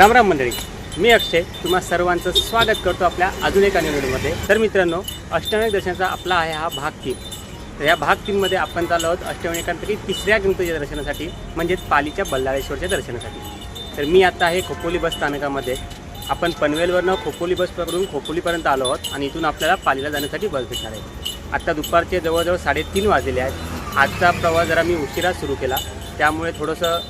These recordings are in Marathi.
राम राम मंडळी. मी अक्षय. तुम्हा सर्वांचं स्वागत करतो आपल्या अजून एका निवडीमध्ये. तर मित्रांनो अष्टविनायक दर्शनाचा आपला आहे हा भाग तीन. तर या भाग तीनमध्ये आपण चाललो आहोत अष्टविनायकांपैकी तिसऱ्या गणपतीच्या दर्शनासाठी म्हणजेच पालीच्या बल्लाळेश्वरच्या दर्शनासाठी. तर मी आता आहे खोपोली बस स्थानकामध्ये. आपण पनवेलवरनं खोपोली बस पकडून खोपोलीपर्यंत आलो आहोत आणि इथून आपल्याला पालीला जाण्यासाठी बस भेटणार आहे. आत्ता दुपारचे जवळजवळ साडेतीन वाजलेले आहेत. आजचा प्रवास जरा मी उशिरा सुरू केला. त्यामुळे थोडंसं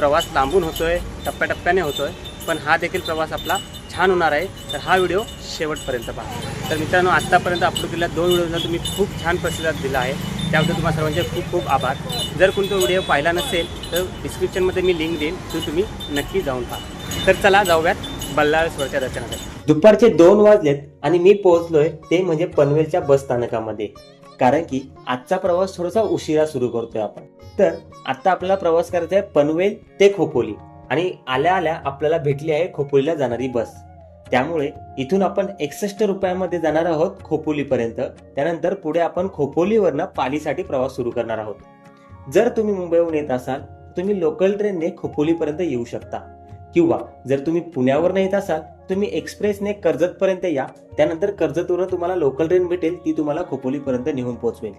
प्रवास लांबून होतोय टप्प्याटप्प्याने होतोय पण हा देखील प्रवास आपला छान होणार आहे. तर हा व्हिडिओ शेवटपर्यंत पहा. तर मित्रांनो आत्तापर्यंत अपलोड केलेल्या दोन व्हिडिओजना तुम्ही खूप छान प्रतिसाद दिला आहे. त्याबद्दल तुम्हाला सर्वांचे खूप खूप आभार. जर कोणतो व्हिडिओ पाहिला नसेल तर डिस्क्रिप्शनमध्ये मी लिंक देईन तो तुम्ही नक्की जाऊन पहा. तर चला जाऊयात बल्लाळेश्वरच्या दर्शनासाठी. दुपारचे दोन वाजलेत आणि मी पोहोचलोय ते म्हणजे पनवेलच्या बस स्थानकामध्ये. कारण की आजचा प्रवास थोडासा उशिरा सुरू करतोय आपण. तर आता आपला प्रवास करायचा आहे पनवेल ते खोपोली आणि आल्या आल्या आपल्याला भेटली आहे खोपोलीला जाणारी बस. त्यामुळे इथून आपण एकसष्ट रुपयामध्ये जाणार आहोत खोपोलीपर्यंत. त्यानंतर पुढे आपण खोपोलीवरनं पालीसाठी प्रवास सुरू करणार आहोत. जर तुम्ही मुंबईहून येत असाल तुम्ही लोकल ट्रेनने खोपोलीपर्यंत येऊ शकता. किंवा जर तुम्ही पुण्यावरनं येत असाल तुम्ही एक्सप्रेसने कर्जतपर्यंत या. त्यानंतर कर्जतवरून तुम्हाला लोकल ट्रेन भेटेल ती तुम्हाला खोपोलीपर्यंत नेऊन पोहोचवेल.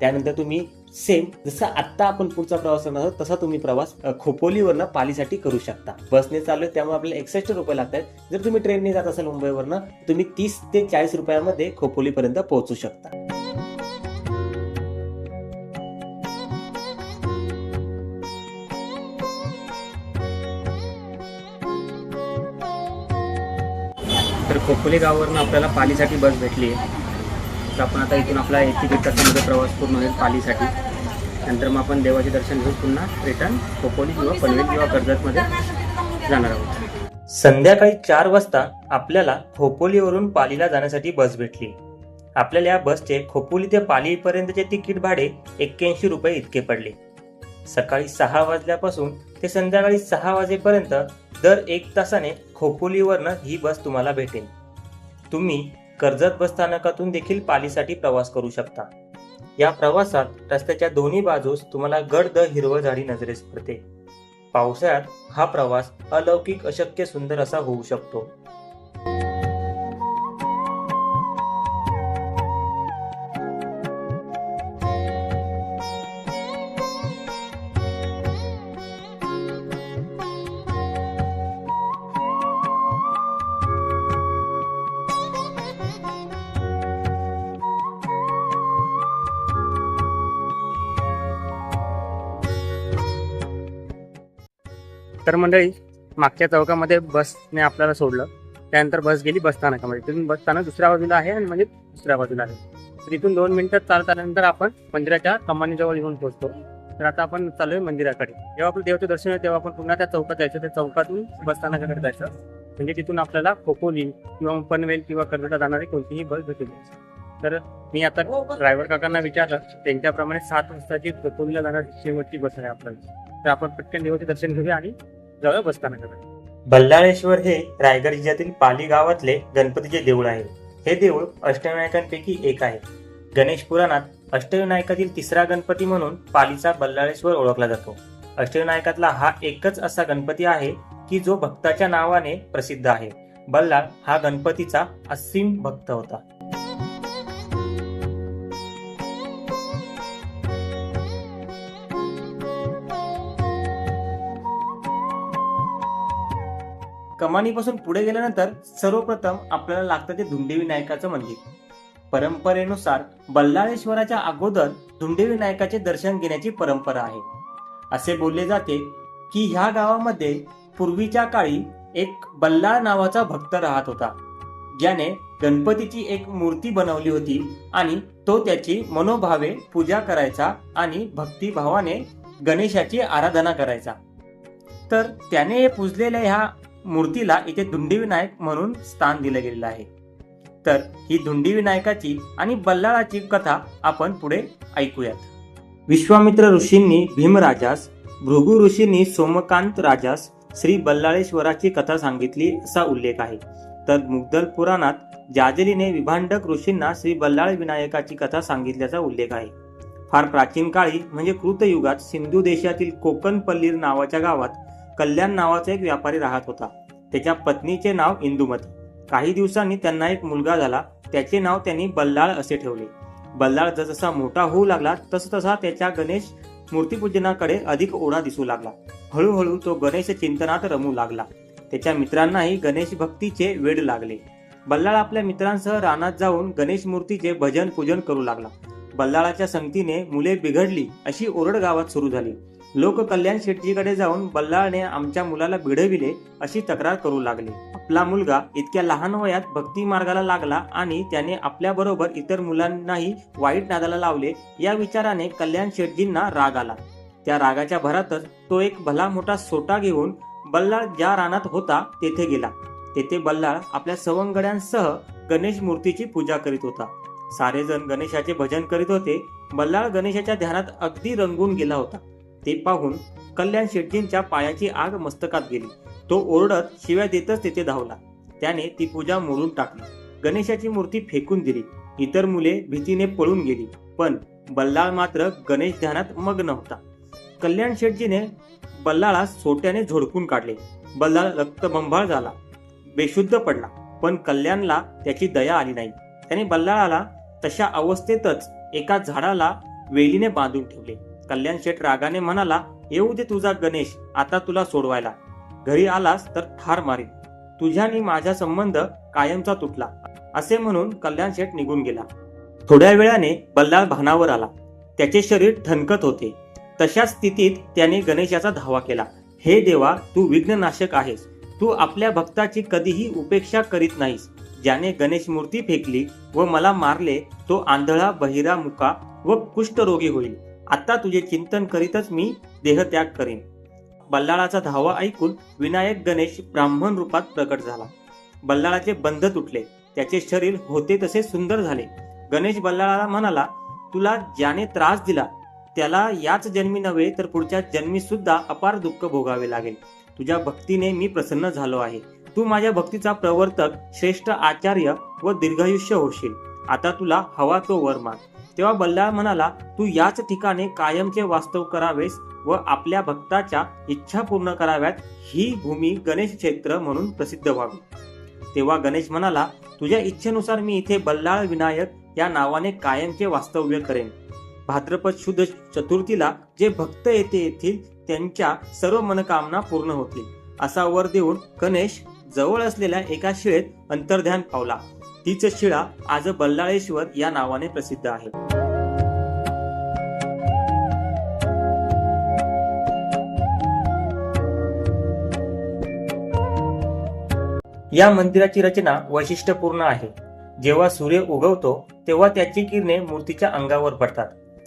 त्यानंतर तुम्ही सेम जसं आत्ता आपण पुढचा प्रवास करणार आहोत तसा तुम्ही प्रवास खोपोलीवरनं पालीसाठी करू शकता. बसने चालू आहे त्यामुळे आपल्याला एकसष्ट रुपये लागतात. जर तुम्ही ट्रेनने जात असाल मुंबईवरनं तुम्ही तीस ते चाळीस रुपयामध्ये खोपोलीपर्यंत पोहोचू शकता. खोपोली गावावरनं आपल्याला पालीसाठी बस भेटली आहे. तर आपण आता इथून आपला एक ते तासामध्ये प्रवास पूर्ण होईल पालीसाठी. नंतर मग आपण देवाचे दर्शन घेऊन पुन्हा रिटर्न खोपोली किंवा पनवेल किंवा कर्जतमध्ये जाणार आहोत. संध्याकाळी चार वाजता आपल्याला खोपोलीवरून पालीला जाण्यासाठी बस भेटली. आपल्याला या बसचे खोपोली ते पालीपर्यंतचे तिकीट भाडे एक्क्याऐंशी रुपये इतके पडले. सकाळी सहा वाजल्यापासून ते संध्याकाळी सहा वाजेपर्यंत दर एक तासाने खोपोलीवरनं ही बस तुम्हाला भेटेल. तुम्ही कर्जत बस स्थानकातून देखील पालीसाठी प्रवास करू शकता. या प्रवासात रस्त्याच्या दोन्ही बाजूस तुम्हाला गडद हिरवळ झाडी नजरेस पडते. पावसाळ्यात हा प्रवास अलौकिक अशक्य सुंदर असा होऊ शकतो. तर मंडळी मागच्या चौकामध्ये बसने आपल्याला सोडलं. त्यानंतर बस गेली बस स्थानकामध्ये. तिथून बस स्थानक दुसऱ्या बाजूला आहे आणि म्हणजे दुसऱ्या बाजूला आहे. तर इथून दोन मिनिटात चालत आल्यानंतर आपण मंदिराच्या कमानीजवळ येऊन पोहोचतो. तर आता आपण चालूय मंदिराकडे. जेव्हा आपलं देवाचं दर्शन आहे तेव्हा आपण पुन्हा त्या चौकात जायचं. त्या चौकातून बस स्थानकाकडे जायचं. म्हणजे तिथून आपल्याला खोपोली किंवा पनवेल किंवा कर्जतला जाणारी कोणतीही बस भेटेल. तर मी आता ड्रायव्हर काकांना विचारलं त्यांच्याप्रमाणे सात वाजताची खोपोलीला जाणारी शेवटची बस आहे आपल्याला. तर आपण पटकन देवाचे दर्शन घेऊया आणि जवळ बस बल्लाळेश्वर हे रायगड जिल्ह्यातील पाली गावातले गणपतीचे देऊळ आहे. हे देऊळ अष्टविनायकांपैकी एक आहे. गणेश पुराणात अष्टविनायकातील तिसरा गणपती म्हणून पालीचा बल्लाळेश्वर ओळखला जातो. अष्टविनायकातला हा एकच असा गणपती आहे की जो भक्ताच्या नावाने प्रसिद्ध आहे. बल्लाळ हा गणपतीचा असीम भक्त होता. कमानीपासून पुढे गेल्यानंतर सर्वप्रथम आपल्याला लागतं ते धुंडेवी नायकाचं मंदिर. परंपरेनुसार बल्लाळेश्वराच्या अगोदर धुंडेवी नायकाचे दर्शन घेण्याची परंपरा आहे. असे बोलले जाते की ह्या गावामध्ये पूर्वीच्या काळी एक बल्लाळ नावाचा भक्त राहत होता. ज्याने गणपतीची एक मूर्ती बनवली होती आणि तो त्याची मनोभावे पूजा करायचा आणि भक्तिभावाने गणेशाची आराधना करायचा. तर त्याने हे पूजलेल्या ह्या मूर्तीला इथे धुंडीविनायक म्हणून स्थान दिलं गेलेलं आहे. तर ही धुंडीविनायकाची आणि बल्लाळाची कथा आपण पुढे ऐकूयात. विश्वामित्र ऋषींनी भीमराजास भृगु ऋषींनी सोमकांत राजास श्री बल्लाळेश्वराची कथा सांगितली असा उल्लेख आहे. तर मुग्दल पुराणात जाजलीने विभांडक ऋषींना श्री बल्लाळ विनायकाची कथा सांगितल्याचा उल्लेख आहे. फार प्राचीन काळी म्हणजे कृतयुगात सिंधू देशातील कोकण पल्लीर नावाच्या गावात कल्याण नावाचा एक व्यापारी राहत होता. त्याच्या पत्नीचे नाव इंदुमती. काही दिवसांनी त्यांना एक मुलगा झाला. त्याचे नाव त्यांनी बल्लाळ असे ठेवले. बल्लाळ जसजसा मोठा होऊ लागला तसतसा त्याच्या गणेश मूर्तीपूजनाकडे अधिक ओढा दिसू लागला. हळूहळू तो गणेश चिंतनात रमू लागला. त्याच्या मित्रांनाही गणेश भक्तीचे वेड लागले. बल्लाळ आपल्या मित्रांसह रानात जाऊन गणेश मूर्तीचे भजन पूजन करू लागला. बल्लाळाच्या संगतीने मुले बिघडली अशी ओरड गावात सुरू झाली. लोक कल्याण शेटजीकडे जाऊन बल्लाळने आमच्या मुलाला भिडविले अशी तक्रार करू लागले. आपला मुलगा इतक्या लहान वयात भक्ती मार्गाला लागला आणि त्याने आपल्याबरोबर इतर मुलांनाही वाईट नादाला लावले या विचाराने कल्याण शेटजींना राग आला. त्या रागाच्या भरातच तो एक भला मोठा सोटा घेऊन बल्लाळ ज्या रानात होता तेथे गेला. तेथे बल्लाळ आपल्या सवंगड्यांसह गणेश मूर्तीची पूजा करीत होता. सारेजण गणेशाचे भजन करीत होते. बल्लाळ गणेशाच्या ध्यानात अगदी रंगून गेला होता. ते पाहून कल्याण शेट्टींच्या पायाची आग मस्तकात गेली. तो ओरडत शिव्या देतच तेथे धावला. त्याने ती पूजा मोडून टाकली. गणेशाची मूर्ती फेकून दिली. इतर मुले भीतीने पळून गेली पण बल्लाळ मात्र गणेश ध्यानात मग्न होता. कल्याण शेटजीने बल्लाळा सोट्याने झोडपून काढले. बल्लाळ रक्तबंभाळ झाला. बेशुद्ध पडला पण कल्याणला त्याची दया आली नाही. त्याने बल्लाळाला तशा अवस्थेतच एका झाडाला वेलीने बांधून ठेवले. कल्याण शेठ रागाने म्हणाला येऊ दे तुझा गणेश आता तुला सोडवायला. घरी आलास तर ठार मारीन. तुझ्यानी माझा संबंध कायमचा तुटला. असे म्हणून कल्याण शेठ निघून गेला. थोड्या वेळाने बल्लाळ भानावर आला. त्याचे शरीर ठणकत होते. तशा स्थितीत त्याने गणेशाचा धावा केला. हे देवा तू विघ्ननाशक आहेस. तू आपल्या भक्ताची कधीही उपेक्षा करीत नाहीस. ज्याने गणेश मूर्ती फेकली व मला मारले तो आंधळा बहिरा मुका व कुष्ठरोगी होईल. आता तुझे चिंतन करीतच मी देहत्याग करीन. बल्लाळाचा धावा ऐकून विनायक गणेश ब्राह्मण रूपात प्रकट झाला. बल्लाळाचे बंध तुटले. त्याचे शरीर होते तसे सुंदर झाले. गणेश बल्लाळाला म्हणाला तुला ज्याने त्रास दिला त्याला याच जन्मी नव्हे तर पुढच्या जन्मी सुद्धा अपार दुःख भोगावे लागेल. तुझ्या भक्तीने मी प्रसन्न झालो आहे. तू माझ्या भक्तीचा प्रवर्तक श्रेष्ठ आचार्य व दीर्घायुष्य होशील. आता तुला हवा तो वर मान तेव्हा बल्लाळ म्हणाला तू याच ठिकाणी कायमचे वास्तव करावेस व आपल्या भक्ताच्या इच्छा पूर्ण कराव्यात ही भूमी गणेश क्षेत्र म्हणून प्रसिद्ध व्हावी. तेव्हा गणेश म्हणाला तुझ्या इच्छेनुसार मी इथे बल्लाळ विनायक या नावाने कायमचे वास्तव्य करेन. भाद्रपद शुद्ध चतुर्थीला जे भक्त येथे येथील त्यांच्या सर्व मनकामना पूर्ण होतील. असा वर देऊन गणेश जवळ असलेल्या एका शिळेत अंतर्ध्यान पावला. हीच शिळा आज बल्लाळेश्वर या नावाने प्रसिद्ध आहे. या मंदिराची रचना वैशिष्ट्यपूर्ण आहे. जेव्हा सूर्य उगवतो तेव्हा त्याची किरणे मूर्तीच्या अंगावर पडतात.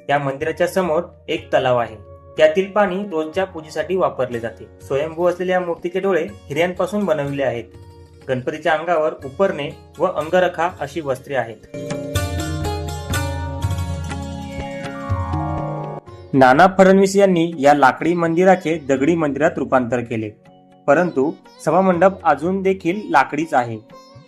या मंदिराच्या समोर एक तलाव आहे. त्यातील पाणी रोजच्या पूजेसाठी वापरले जाते. स्वयंभू असलेल्या मूर्तीचे डोळे हिऱ्यांपासून बनविले आहेत. गणपतीच्या अंगावर उपरणे व अंगरखा अशी वस्त्रे आहेत. नाना फडणवीस यांनी या लाकडी मंदिराचे दगडी मंदिरात रूपांतर केले. परंतु सभामंडप अजून देखील लाकडीच आहे.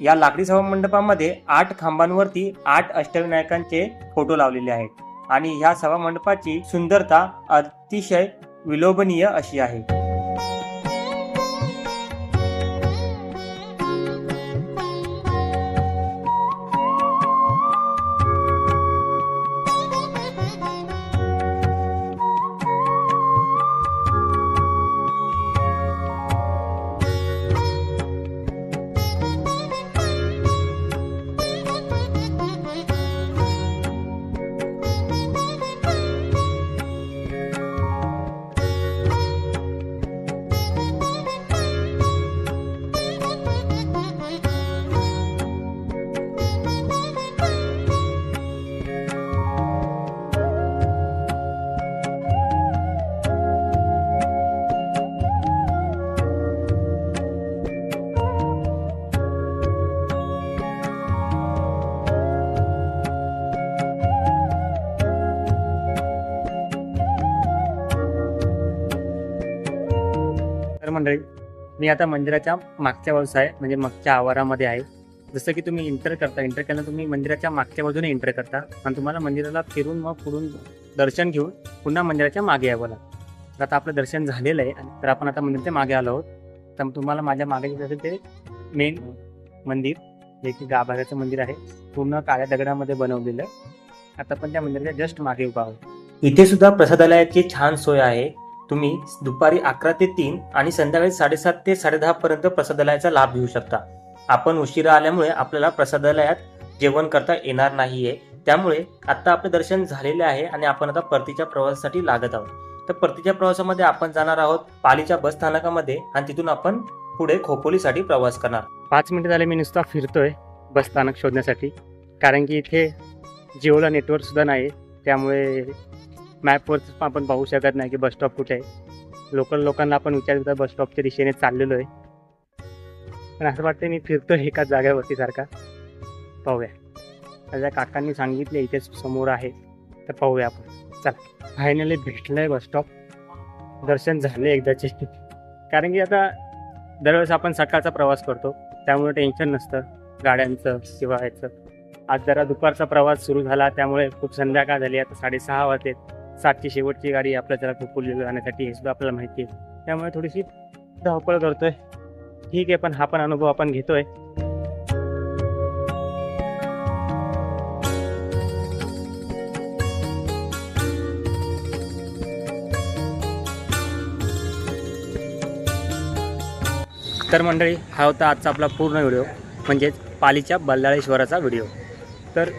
या लाकडी सभामंडपामध्ये आठ खांबांवरती आठ अष्टविनायकांचे फोटो लावलेले आहेत आणि ह्या सभामंडपाची सुंदरता अतिशय विलोभनीय अशी आहे. मी आता मंदिराच्या मागच्या बाजूस आहे म्हणजे मागच्या आवारामध्ये आहे. जसं की तुम्ही इंटर करता इंटर केल्यानंतर तुम्ही मंदिराच्या मागच्या बाजूने एंटर करता. आणि तुम्हाला मंदिराला फिरून मग पुढून दर्शन घेऊन पुन्हा मंदिराच्या मागे यावं लागतं. तर आता आपलं दर्शन झालेलं आहे आणि तर आपण आता मंदिराच्या मागे आलो आहोत. तर तुम्हाला माझ्या मागे जे असेल ते मेन मंदिर जे की गाभाऱ्याचं मंदिर आहे पूर्ण काळ्या दगडामध्ये बनवलेलं. आता पण त्या मंदिराच्या जस्ट मागे उभा आहोत. इथे सुद्धा प्रसादालयाची छान सोय आहे. तुम्ही दुपारी अकरा ते तीन आणि संध्याकाळी साडेसात ते साडेदहा पर्यंत प्रसादालयाचा लाभ घेऊ शकता. आपण उशिरा आल्यामुळे आपल्याला प्रसादालयात जेवण करता येणार नाहीये. त्यामुळे आता आपले दर्शन झालेले आहे आणि आपण आता परतीच्या प्रवासासाठी लागत आहोत. तर परतीच्या प्रवासामध्ये आपण जाणार आहोत पालीच्या बस स्थानकामध्ये आणि तिथून आपण पुढे खोपोलीसाठी प्रवास करणार. पाच मिनिटं झाले मी नुसता फिरतोय बस स्थानक शोधण्यासाठी. कारण की इथे जिओला नेटवर्क सुद्धा नाही त्यामुळे मॅपवर आपण पाहू शकत नाही की बस स्टॉप कुठे आहे. लोकल लोकांना आपण विचारता बस स्टॉपच्या दिशेने चाललेलो आहे. पण असं वाटतं मी फिरतो एकाच जागेवरती सारखा. पाहूया. माझ्या काकांनी सांगितले इथेच समोर आहे. तर पाहूया आपण. चला. फायनली भेटलंय बस स्टॉप दर्शन झाले एकदाचे. कारण की आता दरवेळेस आपण सकाळचा प्रवास करतो. त्यामुळे टेन्शन नसतं. गाड्यांचं किंवा ह्याचं आज जरा दुपारचा प्रवास सुरू झाला. त्यामुळे खूप संध्याकाळ झाली. आता साडेसहा वाजलेत. सातची शेवटची गाडी आपल्या जरा खोपोली जाण्यासाठी हे सुद्धा आपल्याला माहिती आहे. त्यामुळे थोडीशी धावपळ करतोय. ठीक आहे पण हा पण अनुभव आपण घेतोय. तर मंडळी हा होता आजचा आपला पूर्ण व्हिडिओ म्हणजेच पालीच्या बल्लाळेश्वराचा व्हिडिओ. तर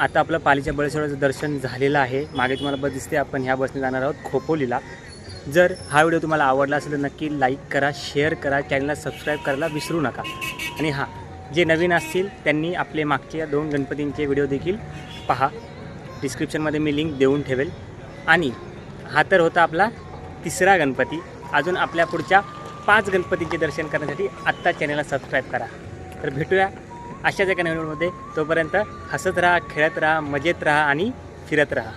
आता आपलं पालीच्या बळेश्वराचं दर्शन झालेलं आहे. मागे तुम्हाला बस दिसते. आपण ह्या बसने जाणार आहोत खोपोलीला. जर हा व्हिडिओ तुम्हाला आवडला असेल तर नक्की लाईक करा शेअर करा चॅनलला सबस्क्राईब करायला विसरू नका. आणि हां जे नवीन असतील त्यांनी आपले मागच्या दोन गणपतींचे व्हिडिओ देखील पहा. डिस्क्रिप्शनमध्ये मी लिंक देऊन ठेवेल. आणि हा तर होता आपला तिसरा गणपती. अजून आपल्या पुढच्या पाच गणपतींचे दर्शन करण्यासाठी आत्ता चॅनलला सबस्क्राईब करा. तर भेटूया. अशाच एका नवीन होते तोपर्यंत हसत राहा खेळत राहा मजेत राहा आणि फिरत राहा.